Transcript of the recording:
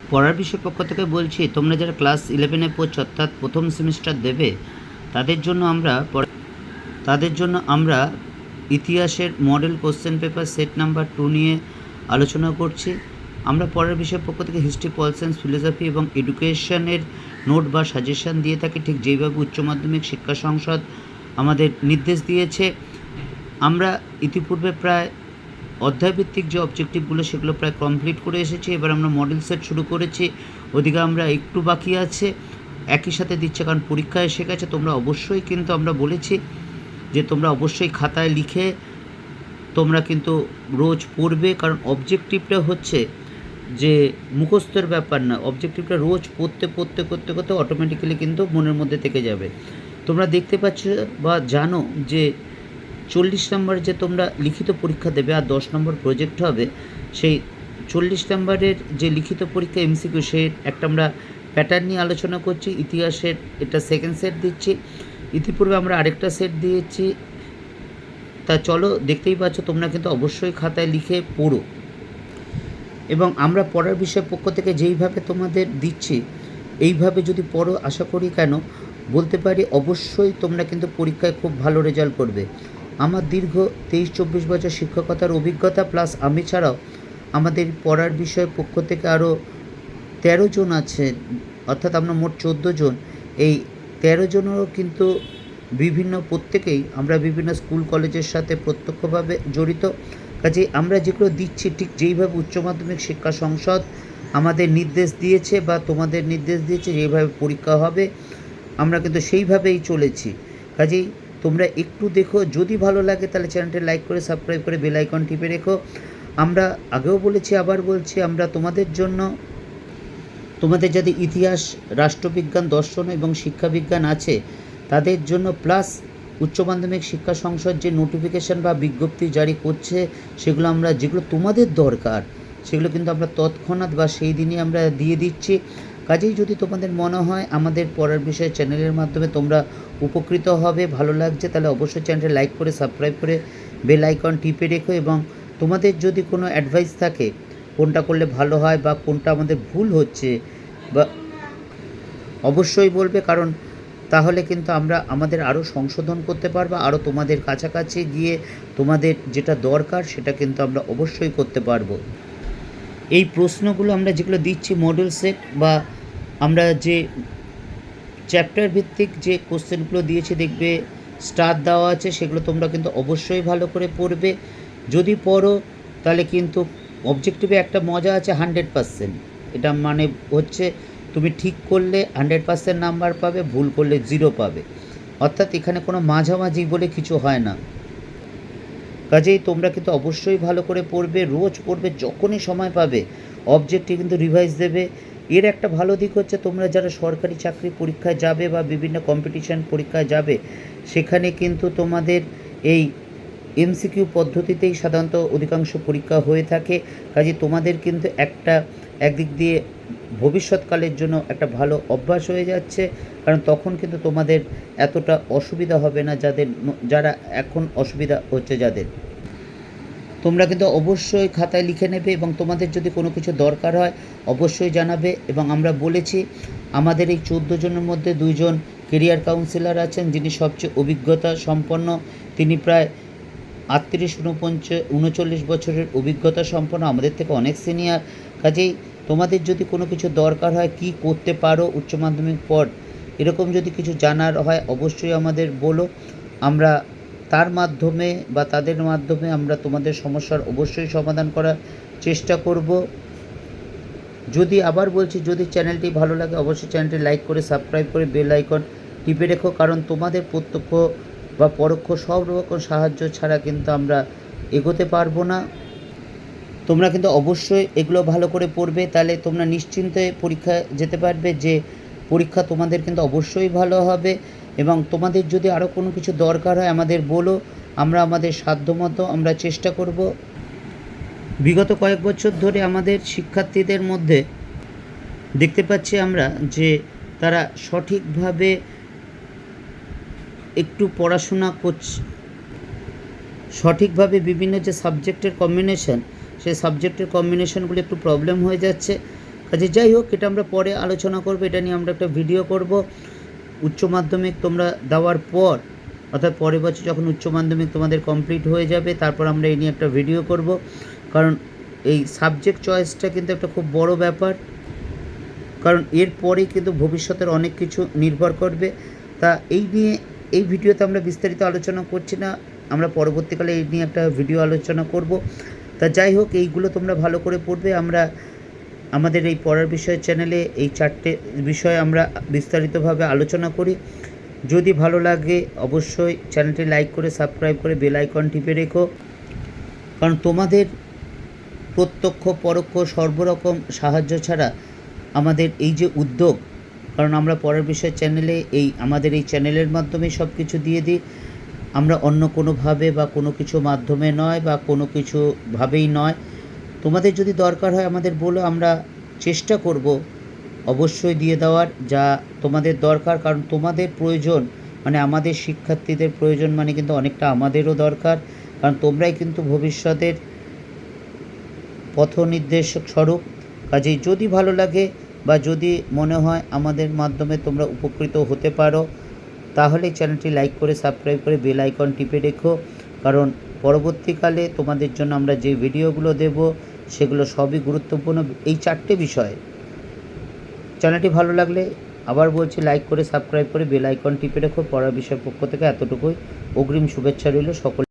পড়ার বিষয় পক্ষ থেকে বলছি, তোমরা যারা ক্লাস ইলেভেনে পড়ছো, অর্থাৎ প্রথম সেমিস্টার দেবে, তাদের জন্য আমরা তাদের জন্য আমরা ইতিহাসের model question paper set number two নিয়ে আলোচনা করছি। আমরা পড়ার বিষয় পক্ষ থেকে হিস্ট্রি পল সায়েন্স ফিলোসফি এবং এডুকেশনের নোট বা সাজেশন দিয়ে থাকি। ঠিক যেইভাবে উচ্চ মাধ্যমিক শিক্ষা সংসদ আমাদের নির্দেশ দিয়েছে, আমরা ইতিপূর্বে প্রায় অধ্যায়ভিত্তিক যে অবজেক্টিভগুলো সেগুলো প্রায় কমপ্লিট করে এসেছি। এবার আমরা মডেল সেট শুরু করেছি। ওদিকে আমরা একটু বাকি আছে। একই সাথে দিচ্ছে কারণ পরীক্ষা এসে গেছে। তোমরা অবশ্যই কিন্তু আমরা বলেছি যে তোমরা অবশ্যই খাতায় লিখে তোমরা কিন্তু রোজ পড়বে। কারণ অবজেক্টিভটা হচ্ছে যে মুখস্থের ব্যাপার না। অবজেক্টিভটা রোজ পড়তে পড়তে করতে করতে অটোমেটিক্যালি কিন্তু মনের মধ্যে থেকে যাবে। তোমরা দেখতে পাচ্ছ বা জানো যে চল্লিশ নম্বর যে তোমরা লিখিত পরীক্ষা দেবে আর দশ নম্বর প্রজেক্ট হবে, সেই চল্লিশ নম্বরের যে লিখিত পরীক্ষা এমসিকিউ সে একটা আমরা প্যাটার্ন নিয়ে আলোচনা করছি। ইতিহাসের এটা সেকেন্ড সেট দিচ্ছি। ইতিপূর্বে আমরা আরেকটা সেট দিয়েছি। তা চলো, দেখতেই পাচ্ছ, তোমরা কিন্তু অবশ্যই খাতায় লিখে পড়ো। এবং আমরা পড়ার বিষয় পক্ষ থেকে যেইভাবে তোমাদের দিচ্ছি, এইভাবে যদি পড়ো, আশা করি কেন, বলতে পারি অবশ্যই তোমরা কিন্তু পরীক্ষায় খুব ভালো রেজাল্ট করবে। আমার দীর্ঘ তেইশ চব্বিশ বছর শিক্ষকতার অভিজ্ঞতা প্লাস আমি ছাড়াও আমাদের পড়ার বিষয় পক্ষ থেকে আরও তেরো জন আছেন, অর্থাৎ আমরা মোট চোদ্দ জন। এই তেরো জনেরও কিন্তু বিভিন্ন, প্রত্যেকেই আমরা বিভিন্ন স্কুল কলেজের সাথে প্রত্যক্ষভাবে জড়িত। কাজে আমরা যেগুলো দিচ্ছি, ঠিক যেইভাবে উচ্চ মাধ্যমিক শিক্ষা সংসদ আমাদের নির্দেশ দিয়েছে বা তোমাদের নির্দেশ দিয়েছে যেইভাবে পরীক্ষা হবে, আমরা কিন্তু সেইভাবেই চলেছি। কাজেই তোমরা একটু দেখো, যদি ভালো লাগে তাহলে চ্যানেলটি লাইক করে, সাবস্ক্রাইব করে, বেল আইকন টিপে রেখো। আমরা আগেও বলেছি, আবার বলছি, আমরা তোমাদের জন্য, তোমাদের যাদের ইতিহাস, রাষ্ট্রবিজ্ঞান, দর্শন এবং শিক্ষাবিজ্ঞান আছে, তাদের জন্য প্লাস উচ্চ মাধ্যমিক শিক্ষা সংসদ যে নোটিফিকেশন বা বিজ্ঞপ্তি জারি করছে, সেগুলো আমরা, যেগুলো তোমাদের দরকার, সেগুলো কিন্তু আমরা তৎক্ষণাৎ বা সেই দিনই আমরা দিয়ে দিচ্ছি। কাজেই যদি তোমাদের মনে হয় আমাদের পড়ার বিষয়ে চ্যানেলের মাধ্যমে তোমরা উপকৃত হবে, ভালো লাগছে, তাহলে অবশ্যই চ্যানেলটা লাইক করে, সাবস্ক্রাইব করে বেল আইকন টিপে রেখো এবং তোমাদের যদি কোনো অ্যাডভাইস থাকে, কোনটা করলে ভালো হয় বা কোনটা আমাদের ভুল হচ্ছে বা অবশ্যই বলবে, কারণ তাহলে কিন্তু আমরা আমাদের আরও সংশোধন করতে পারব আরও তোমাদের কাছাকাছি গিয়ে তোমাদের যেটা দরকার সেটা কিন্তু আমরা অবশ্যই করতে পারব। এই প্রশ্নগুলো আমরা যেগুলো দিচ্ছি মডেল সেট বা আমরা যে চ্যাপ্টার ভিত্তিক যে কোশ্চেনগুলো দিয়েছি, দেখবে স্টার দেওয়া আছে, সেগুলো তোমরা কিন্তু অবশ্যই ভালো করে পড়বে। যদি পড়ো, তাহলে কিন্তু অবজেক্টিভে একটা মজা আছে হান্ড্রেড পার্সেন্ট এটা মানে হচ্ছে তুমি ঠিক করলে হান্ড্রেড পার্সেন্ট নাম্বার পাবে, ভুল করলে জিরো পাবে। অর্থাৎ এখানে কোনো মাঝামাঝি বলে কিছু হয় না। কাজেই তোমরা কিন্তু অবশ্যই ভালো করে পড়বে, রোজ পড়বে, যখনই সময় পাবে অবজেক্টে কিন্তু রিভাইজ দেবে। এর একটা ভালো দিক হচ্ছে তোমরা যারা সরকারি চাকরি পরীক্ষায় যাবে বা বিভিন্ন কম্পিটিশান পরীক্ষায় যাবে, সেখানে কিন্তু তোমাদের এই এমসিকিউ পদ্ধতিতেই সাধারণত অধিকাংশ পরীক্ষা হয়ে থাকে। কাজে তোমাদের কিন্তু একটা একদিক দিয়ে ভবিষ্যৎকালের জন্য একটা ভালো অভ্যাস হয়ে যাচ্ছে, কারণ তখন কিন্তু তোমাদের এতটা অসুবিধা হবে না যাদের, যারা এখন অসুবিধা হচ্ছে যাদের। তোমরা কিন্তু অবশ্যই খাতায় লিখে নেবে এবং তোমাদের যদি কোনো কিছু দরকার হয়, অবশ্যই জানাবে এবং আমরা বলেছি, আমাদের এই চোদ্দ জনের মধ্যে দুইজন কেরিয়ার কাউন্সিলর আছেন, যিনি সবচেয়ে অভিজ্ঞতা সম্পন্ন। তিনি প্রায় আটত্রিশ, উনপঞ্চ উনচল্লিশ বছরের অভিজ্ঞতা সম্পন্ন, আমাদের থেকে অনেক সিনিয়র কাজেই তোমাদের যদি কোনো কিছু দরকার হয়, কি করতে পারো উচ্চ মাধ্যমিক পর, এরকম যদি কিছু জানার হয়, অবশ্যই আমাদের বলো। আমরা তার মাধ্যমে বা তাদের মাধ্যমে আমরা তোমাদের সমস্যার অবশ্যই সমাধান করার চেষ্টা করব। যদি আবার বলছি, যদি চ্যানেলটি ভালো লাগে, অবশ্যই চ্যানেলটি লাইক করে, সাবস্ক্রাইব করে, বেল আইকন টিপে রেখো, কারণ তোমাদের প্রত্যক্ষ বা পরোক্ষ সব রকম সাহায্য ছাড়া কিন্তু আমরা এগোতে পারব না। তোমরা কিন্তু অবশ্যই এগুলো ভালো করে পড়বে, তাহলে তোমরা নিশ্চিন্তে পরীক্ষা যেতে পারবে যে পরীক্ষা তোমাদের কিন্তু অবশ্যই ভালো হবে। এবং তোমাদের যদি আরও কোনো কিছু দরকার হয় আমাদের বলো, আমরা আমাদের সাধ্যমতো আমরা চেষ্টা করব। বিগত কয়েক বছর ধরে আমাদের শিক্ষার্থীদের মধ্যে দেখতে পাচ্ছি আমরা যে তারা সঠিকভাবে একটু পড়াশোনা করছে, সঠিকভাবে বিভিন্ন যে সাবজেক্টের কম্বিনেশন সেই সাবজেক্টের কম্বিনেশনগুলো একটু প্রবলেম হয়ে যাচ্ছে। কাজে যাই হোক, এটা আমরা পরে আলোচনা করব, এটা নিয়ে আমরা একটা ভিডিও করব। উচ্চ মাধ্যমিক তোমরা দেওয়ার পর, অর্থাৎ পরের বছর যখন উচ্চ মাধ্যমিক তোমাদের কমপ্লিট হয়ে যাবে, তারপর আমরা এই নিয়ে একটা ভিডিও করব। কারণ এই সাবজেক্ট চয়েসটা কিন্তু একটা খুব বড় ব্যাপার। কারণ এরপরে কিন্তু ভবিষ্যতের অনেক কিছু নির্ভর করবে। তা এই নিয়ে, এই ভিডিওতে আমরা বিস্তারিত আলোচনা করছি না। আমরা পরবর্তীকালে এই নিয়ে একটা ভিডিও আলোচনা করব। তা যাই হোক, এইগুলো তোমরা ভালো করে পড়বে। আমরা আমাদের এই পড়ার বিষয় চ্যানেলে এই চারটে বিষয়ে আমরা বিস্তারিতভাবে আলোচনা করি। যদি ভালো লাগে, অবশ্যই চ্যানেলটি লাইক করে সাবস্ক্রাইব করে বেল আইকন টিপে রেখো। কারণ তোমাদের প্রত্যক্ষ, পরোক্ষ, সর্বরকম সাহায্য ছাড়া আমাদের এই যে উদ্যোগ, কারণ আমরা পরের বিষয় চ্যানেলে এই, আমাদের এই চ্যানেলের মাধ্যমে সব কিছু দিয়ে দিই। আমরা অন্য কোনোভাবে বা কোনো কিছু মাধ্যমে নয় বা কোনো কিছুভাবেই নয়। তোমাদের যদি দরকার হয় আমাদের বলো, আমরা চেষ্টা করব অবশ্যই দিয়ে দেওয়ার, যা তোমাদের দরকার, কারণ তোমাদের প্রয়োজন মানে আমাদের শিক্ষার্থীদের প্রয়োজন মানে কিন্তু অনেকটা আমাদেরও দরকার, কারণ তোমরাই কিন্তু ভবিষ্যতের পথ নির্দেশক স্বরূপ। কাজেই যদি ভালো লাগে বা যদি মনে হয় আমাদের মাধ্যমে তোমরা উপকৃত হতে পারো, তাহলে চ্যানেলটি লাইক করে, সাবস্ক্রাইব করে, বেল আইকন টিপে রেখো, কারণ পরবর্তীকালে তোমাদের জন্য আমরা যে ভিডিওগুলো দেব, সেগুলো সবই গুরুত্বপূর্ণ। এই চারটে বিষয়। চ্যানেলটি ভালো লাগলে আবার বলছি লাইক করে সাবস্ক্রাইব করে বেল আইকন টিপে রেখো। পড়ার বিষয়ের পক্ষ থেকে এতটুকুই। অগ্রিম শুভেচ্ছা রইল সকল